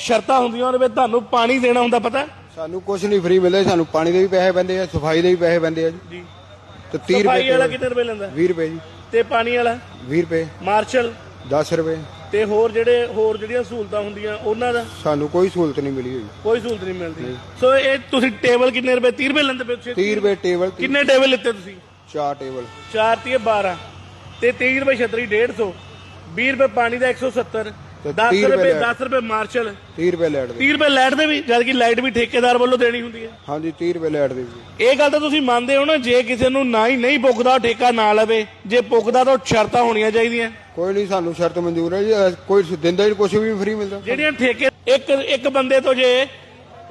ਸ਼ਰਤਾਂ ਹੁੰਦੀਆਂ ਉਹਦੇ ਵਿੱਚ ਤੁਹਾਨੂੰ ਪਾਣੀ ਦੇਣਾ ਹੁੰਦਾ ਪਤਾ ਸਾਨੂੰ ਕੁਝ ਨਹੀਂ ਫ੍ਰੀ ਮਿਲਦਾ ਸਾਨੂੰ ਪਾਣੀ ਦੇ ਵੀ ਪੈਸੇ ਪੈਂਦੇ ਆ ਸਫ਼ਾਈ ਦੇ ਵੀ ਪੈਸੇ ਪੈਂਦੇ ਆ ਜੀ। ਤੇ 30 ਸਫ਼ਾਈ ਵਾਲਾ ਰੁਪਏ ਕਿੰਨੇ ਰੁਪਏ ਲੈਂਦਾ? 20 ਰੁਪਏ ਜੀ। ਤੇ ਪਾਣੀ ਵਾਲਾ? 20 ਰੁਪਏ। ਮਾਰਸ਼ਲ। 10 ਰੁਪਏ। ਤੇ ਹੋਰ ਜਿਹੜੇ ਹੋਰ ਜਿਹੜੀਆਂ ਸਹੂਲਤਾਂ ਹੁੰਦੀਆਂ ਉਹਨਾਂ ਦਾ? ਸਾਨੂੰ ਕੋਈ ਸਹੂਲਤ ਨਹੀਂ ਮਿਲੀ ਹੋਈ। ਕੋਈ ਸਹੂਲਤ ਨਹੀਂ ਮਿਲਦੀ। ਸੋ ਇਹ ਤੁਸੀਂ ਟੇਬਲ ਕਿੰਨੇ ਰੁਪਏ 30 ਰੁਪਏ ਲੈਂਦੇ ਪਏ ਹੋ 30 ਰੁਪਏ ਟੇਬਲ ਕਿੰਨੇ ਟੇਬਲ ਲਿੱਤੇ ਤੁਸੀਂ? ਚਾਰ ਟੇਬਲ। 4 ਤੀਏ 12 ਤੇ 23 ਰੁਪਏ ਛਤਰੀ 150 20 ਰੁਪਏ ਪਾਣੀ ਦਾ 170 ਤੇ 10 30 ਰੁਪਏ ਰੁਪਏ 10 ਰੁਪਏ ਮਾਰਸ਼ਲ 30 ਰੁਪਏ ਲੈਟ ਦੇ। 30 ਰੁਪਏ ਲਾਈਟ ਦੇ ਵੀ ਜਦ ਕਿ ਲਾਈਟ ਵੀ ਠੇਕੇਦਾਰ ਵੱਲੋਂ ਦੇਣੀ ਹੁੰਦੀ ਹੈ। ਹਾਂਜੀ 30 ਰੁਪਏ ਲੈਟ ਦੇ ਜੀ। ਇਹ ਗੱਲ ਤਾਂ ਤੁਸੀਂ ਮੰਨਦੇ ਹੋ ਨਾ ਜੇ ਕਿਸੇ ਨੂੰ ਨਾ ਹੀ ਨਹੀਂ ਪੁੱਗਦਾ ਉਹ ਠੇਕਾ ਨਾ ਲਵੇ। ਜੇ ਪੁੱਗਦਾ ਤਾਂ ਉਹ ਸ਼ਰਤਾਂ ਹੋਣੀਆਂ ਚਾਹੀਦੀਆਂ। ਕੋਈ ਨਹੀਂ ਸਾਨੂੰ ਸ਼ਰਤ ਮਨਜ਼ੂਰ ਹੈ ਜੀ। ਅਹ ਕੋਈ ਦਿੰਦਾ ਹੀ ਕੁਝ ਵੀ ਫ੍ਰੀ ਮਿਲਦਾ। ਜਿਹੜੀਆਂ ਠੇਕੇ ਇੱਕ ਇੱਕ ਬੰਦੇ ਤੋਂ ਜੇ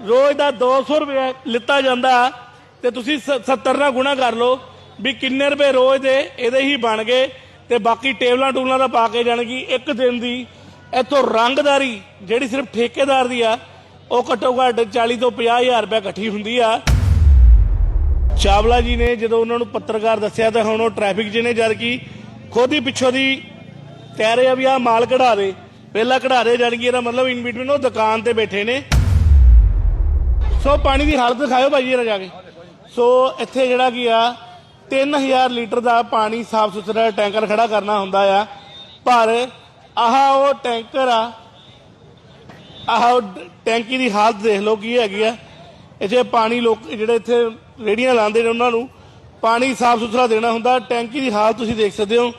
ਰੋਜ਼ ਦਾ 200 ਰੁਪਏ ਲਿੱਤਾ ਜਾਂਦਾ ਤੇ ਤੁਸੀਂ ਸ- 70 ਨਾਲ ਗੁਣਾ ਕਰ ਲਓ ਵੀ ਕਿੰਨੇ ਰੁਪਏ ਰੋਜ਼ ਦੇ ਇਹਦੇ ਹੀ ਬਣ ਗਏ ਤੇ ਬਾਕੀ ਟੇਬਲਾਂ ਟੂਲਾਂ ਦਾ ਪਾ ਕੇ ਜਾਣਗੀ। ਇੱਕ ਦਿਨ ਦੀ ਇੱਥੋਂ ਰੰਗਦਾਰੀ ਜਿਹੜੀ ਸਿਰਫ ਠੇਕੇਦਾਰ ਦੀ ਆ, ਉਹ ਘੱਟੋ ਘੱਟ 40 ਤੋਂ 50 ਹਜ਼ਾਰ ਰੁਪਏ ਇਕੱਠੀ ਹੁੰਦੀ ਆ। ਚਾਵਲਾ ਜੀ ਨੇ ਜਦੋਂ ਉਹਨਾਂ ਨੂੰ ਪੱਤਰਕਾਰ ਦੱਸਿਆ ਤਾਂ ਹੁਣ ਉਹ ਟ੍ਰੈਫਿਕ 'ਚ ਨੇ, ਜਦ ਕਿ ਖੁਦ ਹੀ ਪਿੱਛੋਂ ਦੀ ਕਹਿ ਰਹੇ ਆ ਵੀ ਆ ਮਾਲ ਕਢਾ ਦੇ ਪਹਿਲਾਂ ਕਢਾ ਦੇ ਜਦ ਇਹਦਾ ਮਤਲਬ ਇਨ ਬਿਟਵੀਨ ਉਹ ਦੁਕਾਨ ਤੇ ਬੈਠੇ ਨੇ। ਸੋ ਪਾਣੀ ਦੀ ਹਾਲਤ ਦਿਖਾਇਓ ਭਾਜੀ ਜਰਾ ਜਾ ਕੇ। ਸੋ ਇੱਥੇ ਜਿਹੜਾ ਕੀ ਆ 3000 ਲੀਟਰ ਦਾ ਪਾਣੀ ਸਾਫ਼ ਸੁਥਰਾ ਟੈਂਕਰ ਖੜਾ ਕਰਨਾ ਹੁੰਦਾ ਆ, ਪਰ ਆਹ ਉਹ ਟੈਂਕਰ ਆ। ਆਹ ਉਹ ਟੈਂਕੀ ਦੀ ਹਾਲਤ ਦੇਖ ਲਓ ਕੀ ਹੈਗੀ ਆ। ਇੱਥੇ ਪਾਣੀ ਲੋਕ ਜਿਹੜੇ ਇੱਥੇ ਰੇੜੀਆਂ ਲਾਉਂਦੇ ਨੇ ਉਹਨਾਂ ਨੂੰ ਪਾਣੀ ਸਾਫ਼ ਸੁਥਰਾ ਦੇਣਾ ਹੁੰਦਾ। ਟੈਂਕੀ ਦੀ ਹਾਲਤ ਤੁਸੀਂ ਦੇਖ ਸਕਦੇ ਹੋ।